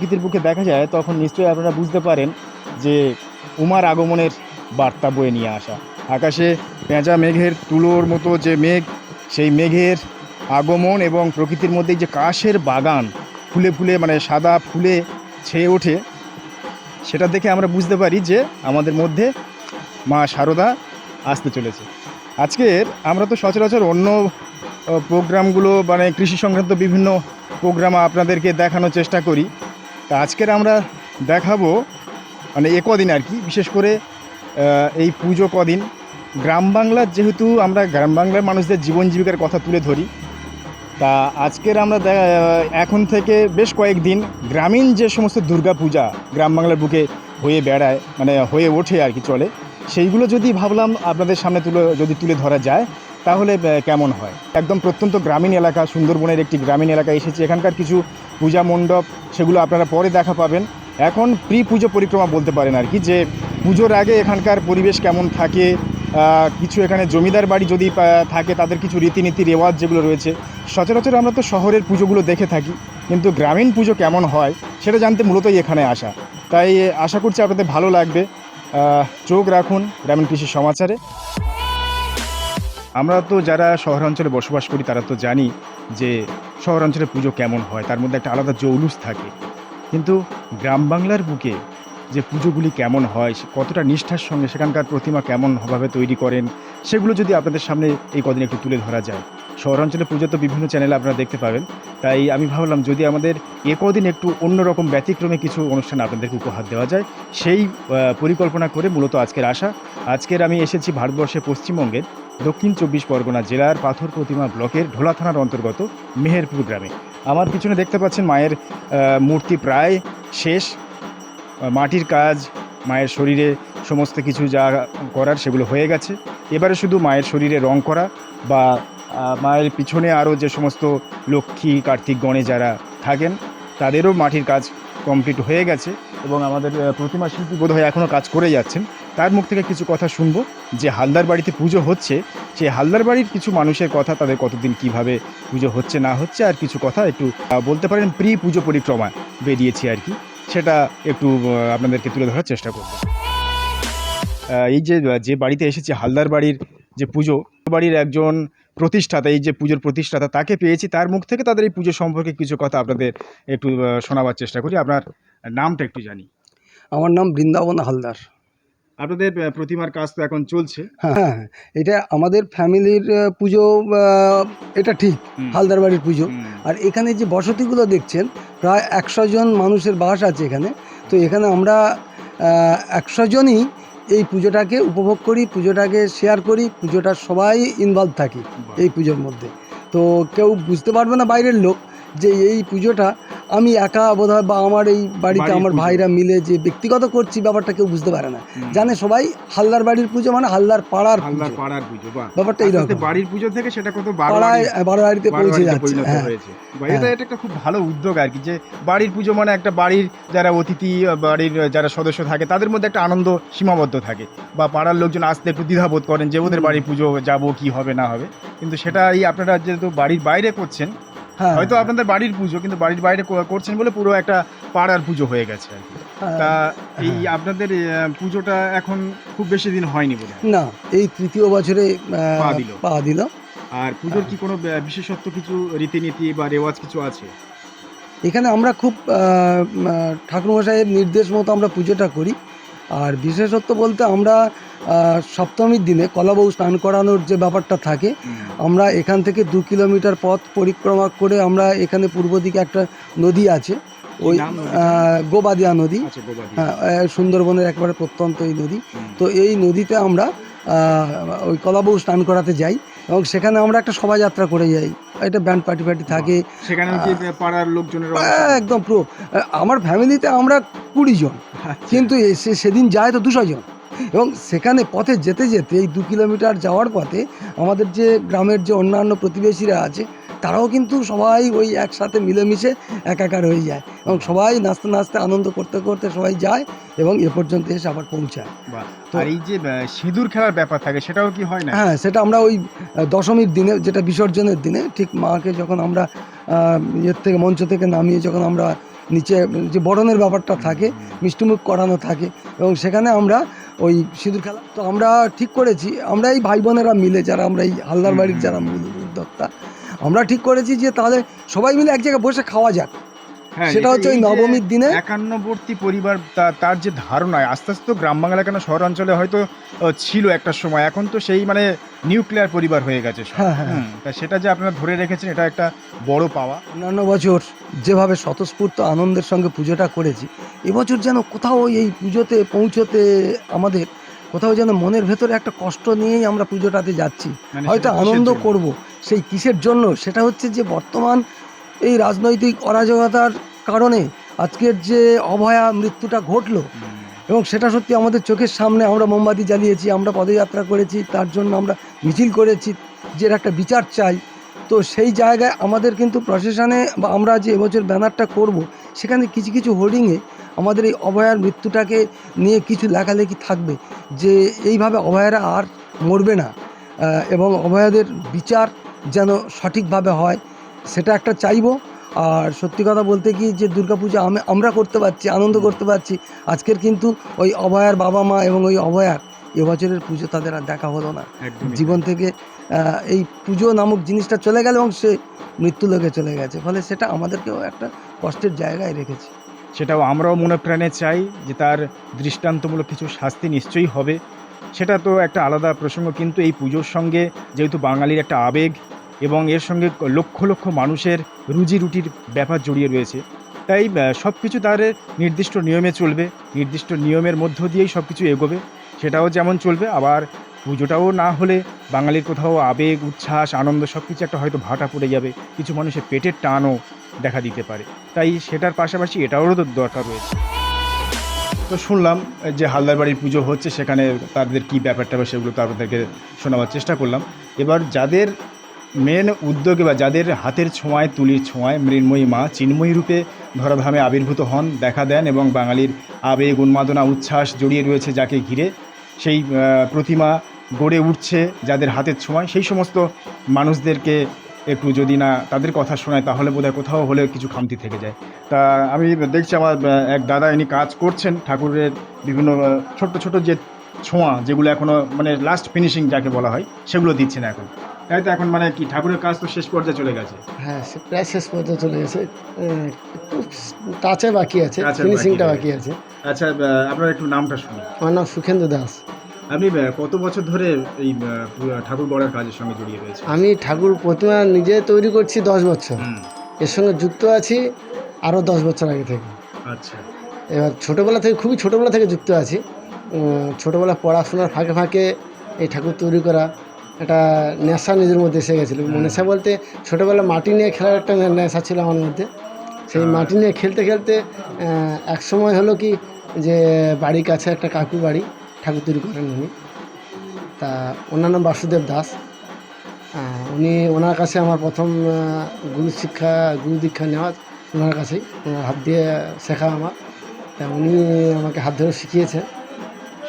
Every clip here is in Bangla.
প্রকৃতির বুকে দেখা যায়, তখন নিশ্চয়ই আপনারা বুঝতে পারেন যে উমার আগমনের বার্তা বয়ে নিয়ে আসা। আকাশে পেঁচা মেঘের তুলোর মতো যে মেঘ, সেই মেঘের আগমন এবং প্রকৃতির মধ্যে যে কাশের বাগান, ফুলে ফুলে মানে সাদা ফুলে ছেয়ে ওঠে, সেটা দেখে আমরা বুঝতে পারি যে আমাদের মধ্যে মা শারদা আসতে চলেছে। আজকের আমরা তো সচরাচর অন্য প্রোগ্রামগুলো মানে কৃষি সংক্রান্ত বিভিন্ন প্রোগ্রাম আপনাদেরকে দেখানোর চেষ্টা করি। তা আজকের আমরা দেখাবো মানে এ কদিন আর কি, বিশেষ করে এই পুজো কদিন। গ্রাম বাংলার যেহেতু আমরা, গ্রাম বাংলার মানুষদের জীবন জীবিকার কথা তুলে ধরি, তা আজকের আমরা এখন থেকে বেশ কয়েকদিন গ্রামীণ যে সমস্ত দুর্গা পূজা গ্রাম বাংলার বুকে হয়ে বেড়ায় মানে হয়ে ওঠে আর কি চলে, সেইগুলো যদি ভাবলাম আপনাদের সামনে তুলে, যদি তুলে ধরা যায়, তাহলে কেমন হয়? একদম প্রত্যন্ত গ্রামীণ এলাকা, সুন্দরবনের একটি গ্রামীণ এলাকা এসেছে, এখানকার কিছু পূজা মণ্ডপ, সেগুলো আপনারা পরে দেখা পাবেন। এখন প্রি পুজো পরিক্রমা বলতে পারেন আর কি, যে পুজোর আগে এখানকার পরিবেশ কেমন থাকে কিছু এখানে জমিদার বাড়ি যদি থাকে, তাদের কিছু রীতিনীতি, রেওয়াজ যেগুলো রয়েছে, সচরাচর আমরা তো শহরের পুজোগুলো দেখে থাকি, কিন্তু গ্রামীণ পুজো কেমন হয়, সেটা জানতে মূলতই এখানে আসা। তাই আশা করছি আপনাদের ভালো লাগবে। চোখ রাখুন গ্রামীণ কৃষি সমাচারে। আমরা তো যারা শহরাঞ্চলে বসবাস করি, তারা তো জানি যে শহরাঞ্চলে পুজো কেমন হয়, তার মধ্যে একটা আলাদা জৌলুস থাকে। কিন্তু গ্রাম বাংলার বুকে যে পুজোগুলি কেমন হয় কতটা নিষ্ঠার সঙ্গে সেখানকার প্রতিমা কেমনভাবে তৈরি করেন, সেগুলো যদি আপনাদের সামনে এই কদিন একটু তুলে ধরা যায়। শহরাঞ্চলে পুজো তো বিভিন্ন চ্যানেলে আপনারা দেখতে পাবেন, তাই আমি ভাবলাম যদি আমাদের এ কদিন একটু অন্যরকম ব্যতিক্রমে কিছু অনুষ্ঠান আপনাদেরকে উপহার দেওয়া যায়, সেই পরিকল্পনা করে মূলত আজকের আসা আজকের আমি এসেছি ভারতবর্ষের পশ্চিমবঙ্গের। দক্ষিণ চব্বিশ পরগনা জেলার পাথর প্রতিমা ব্লকের ঢোলা থানার অন্তর্গত মেহেরপুর গ্রামে। আমার পিছনে দেখতে পাচ্ছেন মায়ের মূর্তি প্রায় শেষ। মাটির কাজ, মায়ের শরীরে সমস্ত কিছু যা করার সেগুলো হয়ে গেছে। এবারে শুধু মায়ের শরীরে রং করা বা মায়ের পিছনে আরও যে সমস্ত লক্ষ্মী, কার্তিক গণে যারা থাকেন, তাদেরও মাটির কাজ কমপ্লিট হয়ে গেছে এবং আমাদের প্রতিমা শিল্পী বোধহয় এখনও কাজ করে যাচ্ছেন। তার মুখ থেকে কিছু কথা শুনব। যে হালদার বাড়িতে পুজো হচ্ছে সেই হালদার বাড়ির কিছু মানুষের কথা তাদের কতদিন কীভাবে পুজো হচ্ছে, না হচ্ছে, আর কিছু কথা একটু বলতে পারেন প্রি পুজো পরিক্রমা বেরিয়েছি আর কি। সেটা একটু আপনাদেরকে তুলে ধরার চেষ্টা করব। এই যে যে বাড়িতে এসেছি হালদার বাড়ির যে পুজো, বাড়ির একজন প্রতিষ্ঠাতা, এই যে পুজোর প্রতিষ্ঠাতা, তাকে পেয়েছি। তার মুখ থেকে তাদের এই পুজো সম্পর্কে কিছু কথা আপনাদের একটু শোনাবার চেষ্টা করি। আপনার নামটা একটু জানি। আমার নাম বৃন্দাবন হালদার। আপনাদের প্রতিমার কাজ তো এখন চলছে। হ্যাঁ হ্যাঁ এটা আমাদের ফ্যামিলির পুজো এটা ঠিক হালদার বাড়ির পুজো। আর এখানে যে বসতিগুলো দেখছেন প্রায় একশো জন মানুষের বাস আছে এখানে। তো এখানে আমরা একশো জনই এই পুজোটাকে উপভোগ করি পুজোটাকে শেয়ার করি পুজোটা সবাই ইনভলভ থাকি এই পুজোর মধ্যে। তো কেউ বুঝতে পারবে না বাইরের লোক যে এই পুজোটা আমি একা বোধহয় বা আমার এই বাড়িতে আমার ভাইরা মিলে যে ব্যক্তিগত করছি ব্যাপারটা কেউ বুঝতে পারে না। জানে সবাই হালদার বাড়ির পুজো মানে হালদার পাড়ার হালদার পাড়ার পুজো ব্যাপারটা আস্তে বাড়ির পুজো থেকে সেটা কত পাড়ায় বারো বাড়িতে পৌঁছে যাচ্ছে হ্যাঁ। হয়েছে। বা এটা এটা একটা খুব ভালো উদ্যোগ আর কি যে বাড়ির পুজো মানে একটা বাড়ির যারা অতিথি বাড়ির যারা সদস্য থাকে তাদের মধ্যে একটা আনন্দ সীমাবদ্ধ থাকে। বা পাড়ার লোকজন আসতে একটু দ্বিধাবোধ করেন যে ওদের বাড়ির পুজো যাব কি হবে না হবে। কিন্তু সেটাই আপনারা যেহেতু বাড়ির বাইরে করছেন হ্যাঁ হয়তো আপনাদের বাড়ির পুজো কিন্তু বাড়ির বাইরে করছেন বলে পুরো একটা পাড়ার পুজো হয়ে গেছে আর কি। হ্যাঁ। তা এই আপনাদের পুজোটা এখন খুব বেশি দিন হয়নি বলে? না এই তৃতীয় বছরে পা দিল। আর পুজোর কি কোনো বিশেষত্ব কিছু রীতিনীতি বা রেওয়াজ কিছু আছে? এখানে আমরা খুব আহ, ঠাকুরমশাইয়ের নির্দেশ মতো আমরা পুজোটা করি। আর বিশেষত্ব বলতে আমরা সপ্তমীর দিনে কলাবউ স্নান করানোর যে ব্যাপারটা থাকে আমরা এখান থেকে দু কিলোমিটার পথ পরিক্রমা করে আমরা এখানে পূর্ব দিকে একটা নদী আছে ওই গোবাদিয়া নদী। আচ্ছা হ্যাঁ সুন্দরবনের একবারে প্রত্যন্ত এই নদী। তো এই নদীতে আমরা ওই কলাবউ স্নান করাতে যাই। এবং সেখানে আমরা একটা শোভাযাত্রা করে যাই। এটা ব্যান্ড পার্টি ফার্টি থাকে। সেখানে পাড়ার লোকজনের একদম পুরো। আমার ফ্যামিলিতে আমরা কুড়ি জন। কিন্তু এ- সে সেদিন যায় তো দুশো জন। এবং সেখানে পথে যেতে যেতে এই দু কিলোমিটার যাওয়ার পথে আমাদের যে গ্রামের যে অন্যান্য প্রতিবেশীরা আছে তারাও কিন্তু সবাই ওই একসাথে মিলেমিশে একাকার হয়ে যায় এবং সবাই নাচতে নাচতে আনন্দ করতে করতে সবাই যায় এবং এ পর্যন্ত এসে আবার পৌঁছায়। তো- আর এই যে সিঁদুর খেলার ব্যাপার থাকে সেটাও কি হয় না? হ্যাঁ সেটা আমরা ওই দশমীর দিনে যেটা বিসর্জনের দিনে ঠিক মাকে যখন আমরা ইয়ের থেকে মঞ্চ থেকে নামিয়ে যখন আমরা নিচে যে বরণের ব্যাপারটা থাকে মিষ্টিমুখ করানো থাকে এবং সেখানে আমরা ওই সিঁদুর খেলা তো আমরা ঠিক করেছি আমরা এই ভাই বোনেরা মিলে যারা আমরা এই হালদার বাড়ির যারা মূল উদ্যোক্তা আমরা ঠিক করেছি যে তাহলে সবাই মিলে এক জায়গায় বসে খাওয়া যাক। হ্যাঁ, সেটা হচ্ছে ওই নবমীর দিনে। একান্নবর্তী পরিবার তার যে ধারণা আস্তে আস্তে তো গ্রাম বাংলা কেন শহর অঞ্চলে হয়তো ছিল একটা সময়। এখন তো সেই মানে নিউক্লিয়ার পরিবার হয়ে গেছে হ্যাঁ, হ্যাঁ। তা সেটা যে আপনারা ধরে রেখেছেন এটা একটা বড় পাওয়া। অন্যান্য বছর যেভাবে স্বতঃস্ফূর্ত আনন্দের সঙ্গে পুজোটা করেছি এবছর যেন কোথাও এই পুজোতে পৌঁছতে আমাদের কোথাও যেন মনের ভেতরে একটা কষ্ট নিয়েই আমরা পুজোটাতে যাচ্ছি। মানে হয়তো আনন্দ? করব। সেই কিসের জন্য? সেটা হচ্ছে যে বর্তমান এই রাজনৈতিক অরাজকতার কারণে আজকের যে অভয়া মৃত্যুটা ঘটলো এবং সেটা সত্যি আমাদের চোখের সামনে আমরা মোমবাতি জ্বালিয়েছি আমরা পদযাত্রা করেছি তার জন্য আমরা মিছিল করেছি যে একটা বিচার চাই। তো সেই জায়গায় আমাদের কিন্তু প্রশাসনে বা আমরা যে এবছর ব্যানারটা করব সেখানে কিছু কিছু হোর্ডিংয়ে আমাদের এই অভয়ার মৃত্যুটাকে নিয়ে কিছু লেখালেখি থাকবে যে এইভাবে অভয়ারা আর মরবে না এবং অভয়াদের বিচার যেন সঠিকভাবে হয় সেটা একটা চাইব। আর সত্যি কথা বলতে কি যে দুর্গাপূজা আমি আমরা করতে পারছি আনন্দ করতে পারছি আজকের কিন্তু ওই অভয়ার বাবা মা এবং ওই অভয়ার এবছরের পুজো তাদের আর দেখা হলো না। জীবন থেকে এই পুজো নামক জিনিসটা চলে গেল এবং সে মৃত্যু লোকে চলে গেছে ফলে সেটা আমাদেরকেও একটা কষ্টের জায়গায় রেখেছে। সেটাও আমরাও মনে প্রাণে চাই যে তার দৃষ্টান্তমূলক কিছু শাস্তি নিশ্চয়ই হবে। সেটা তো একটা আলাদা প্রসঙ্গ, কিন্তু এই পুজোর সঙ্গে যেহেতু বাঙালির একটা আবেগ এবং এর সঙ্গে লক্ষ লক্ষ মানুষের রুজি রুটির ব্যাপার জড়িয়ে রয়েছে, তাই সব কিছু তার নির্দিষ্ট নিয়মে চলবে, নির্দিষ্ট নিয়মের মধ্য দিয়েই সব কিছু এগোবে, সেটাও যেমন চলবে, আবার পুজোটাও না হলে বাঙালির কোথাও আবেগ, উচ্ছ্বাস, আনন্দ সব কিছু একটা হয়তো ভাটা পড়ে যাবে, কিছু মানুষের পেটের টানও দেখা দিতে পারে। তাই সেটার পাশাপাশি এটারও তো দরকার রয়েছে। তো শুনলাম যে হালদার বাড়ির পুজো হচ্ছে, সেখানে তাদের কি ব্যাপারটা বা সেগুলো তো আপনাদেরকে শোনাবার চেষ্টা করলাম। এবার যাদের মেন উদ্যোগে বা যাদের হাতের ছোঁয়ায়, তুলির ছোঁয়ায় মৃন্ময়ী মা চিন্ময়ী রূপে ধরাধামে আবির্ভূত হন, দেখা দেন এবং বাঙালির আবেগ, উন্মাদনা, উচ্ছ্বাস জড়িয়ে রয়েছে যাকে ঘিরে, সেই প্রতিমা গড়ে উঠছে যাদের হাতের ছোঁয়ায়। সেই সমস্ত মানুষদেরকে একটু যদি না তাদের কথা শোনায় তাহলে বোধহয় কোথাও হলে কিছু খামতি থেকে যায়। তা আমি দেখছি আমার এক দাদা ইনি কাজ করছেন ঠাকুরের বিভিন্ন ছোট্ট ছোট যে ছোঁয়া যেগুলো এখনও মানে লাস্ট ফিনিশিং যাকে বলা হয় সেগুলো দিচ্ছেন এখন। তাই তো এখন মানে কি ঠাকুরের কাজ তো শেষ পর্যায়ে চলে গেছে? হ্যাঁ সে প্রায় শেষ পর্যায়ে চলে গেছে। একটু টাচে বাকি আছে ফিনিশিংটা বাকি বাকি আছে। আচ্ছা আপনার একটু নামটা শুনুন। আমার নাম সুখেন্দু দাস। আপনি কত বছর ধরে এই ঠাকুর গড়ার কাজের সঙ্গে জড়িয়ে রয়েছে? আমি ঠাকুর প্রতিমা নিজে তৈরি করছি দশ বছর। এর সঙ্গে যুক্ত আছি আরও দশ বছর আগে থেকে। আচ্ছা। এবার ছোটোবেলা থেকে খুবই ছোটোবেলা থেকে যুক্ত আছি। ছোটোবেলা পড়াশোনার ফাঁকে ফাঁকে এই ঠাকুর তৈরি করা একটা নেশা নিজের মধ্যে এসে গেছিল। নেশা বলতে ছোটোবেলা মাটি নিয়ে খেলার একটা নেশা ছিল আমার মধ্যে। সেই আচ্ছা। মাটি নিয়ে খেলতে খেলতে এক সময় হলো কি যে বাড়ির কাছে একটা কাকু বাড়ি ঠাকুর তৈরি করেন উনি। তা ওনার নাম বাসুদেব দাস। উনি ওনার কাছে আমার প্রথম গুরু শিক্ষা গুরু দীক্ষা নেওয়া ওনার কাছেই ওনার হাত দিয়ে শেখা আমার। তা উনি আমাকে হাত ধরে শিখিয়েছেন।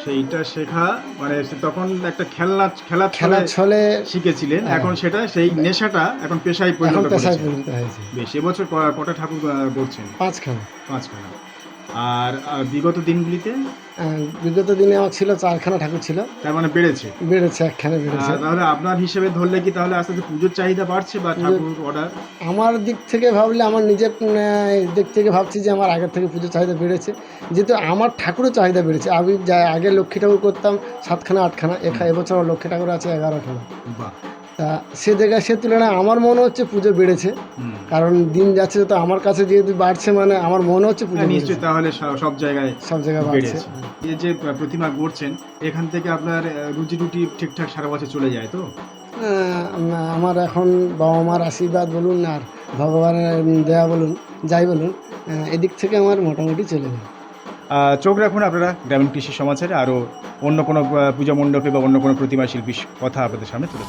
সেইটা শেখা মানে তখন একটা খেলনা খেলা খেলার ছলে ছলে শিখেছিলেন। হ্যাঁ। এখন সেটা সেই নেশাটা এখন পেশায় পরিণত পেশায় করেছেন পরিণত হয়েছে। বেশ এবছর ক- কটা ঠাকুর গড়ছেন পাঁচখানা। পাঁচখানা। আর বিগত দিনগুলিতে? বিগত দিনে আমার ছিল চারখানা ঠাকুর ছিল। তার মানে বেড়েছে? বেড়েছে একখানে বেড়েছে। তাহলে আপনার হিসেবে ধরলে কি তাহলে আস্তে আস্তে পুজোর চাহিদা বাড়ছে বা ঠাকুর অর্ডার? আমার দিক থেকে ভাবলে আমার নিজের দিক থেকে ভাবছি যে আমার আগের থেকে পুজোর চাহিদা বেড়েছে। যেহেতু আমার ঠাকুরের চাহিদা বেড়েছে। আমি যা আগে লক্ষ্মী ঠাকুর করতাম সাতখানা আটখানা এখা এবছর আমার লক্ষ্মী ঠাকুর আছে এগারোখানা। বাহ। তা সে জায়গায় সে তুলনায় আমার মনে হচ্ছে পুজো বেড়েছে। কারণ দিন যাচ্ছে তো আমার কাছে যেহেতু বাড়ছে মানে আমার মনে হচ্ছে পুজো হ্যাঁ, নিশ্চয়ই তাহলে সব- জায়গায় সব জায়গায় বাড়ছে। এই যে প্রতিমা গড়ছেন এখান থেকে আপনার রুজি রুটি ঠিকঠাক সারা বছর চলে যায় তো? আমার এখন বাবা মার আশীর্বাদ বলুন আর ভগবানের দেয়া বলুন যাই বলুন এদিক থেকে আমার মোটামুটি চলে যায়। চোখ রাখুন আপনারা গ্রামীণ কৃষি সমাচারে আরও অন্য কোনো পূজা মণ্ডপে বা অন্য কোনো প্রতিমা শিল্পীর কথা আপনাদের সামনে তুলে।